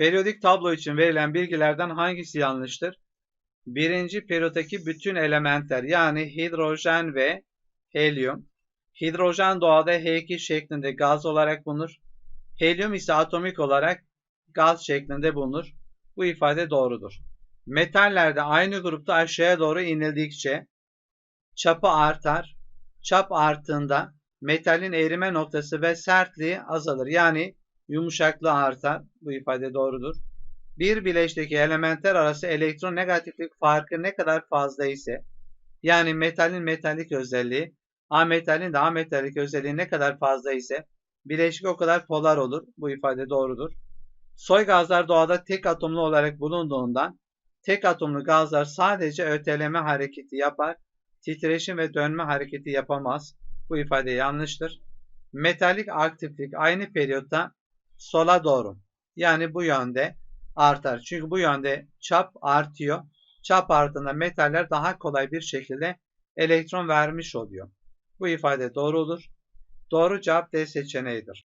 Periyodik tablo için verilen bilgilerden hangisi yanlıştır? Birinci periyottaki bütün elementler yani hidrojen ve helyum. Hidrojen doğada H2 şeklinde gaz olarak bulunur. Helyum ise atomik olarak gaz şeklinde bulunur. Bu ifade doğrudur. Metallerde aynı grupta aşağıya doğru inildikçe çapı artar. Çap arttığında metalin erime noktası ve sertliği azalır. Yani yumuşaklığı artar. Bu ifade doğrudur. Bir bileşteki elementler arası elektron negatiflik farkı ne kadar fazla ise yani metalin metallik özelliği ametalin de ametallik özelliği ne kadar fazla ise bileşik o kadar polar olur. Bu ifade doğrudur. Soy gazlar doğada tek atomlu olarak bulunduğundan tek atomlu gazlar sadece öteleme hareketi yapar, titreşim ve dönme hareketi yapamaz. Bu ifade yanlıştır. Metalik aktiflik aynı periyotta sola doğru yani bu yönde artar. Çünkü bu yönde çap artıyor. Çap arttığında metaller daha kolay bir şekilde elektron vermiş oluyor. Bu ifade doğru olur. Doğru cevap D seçeneğidir.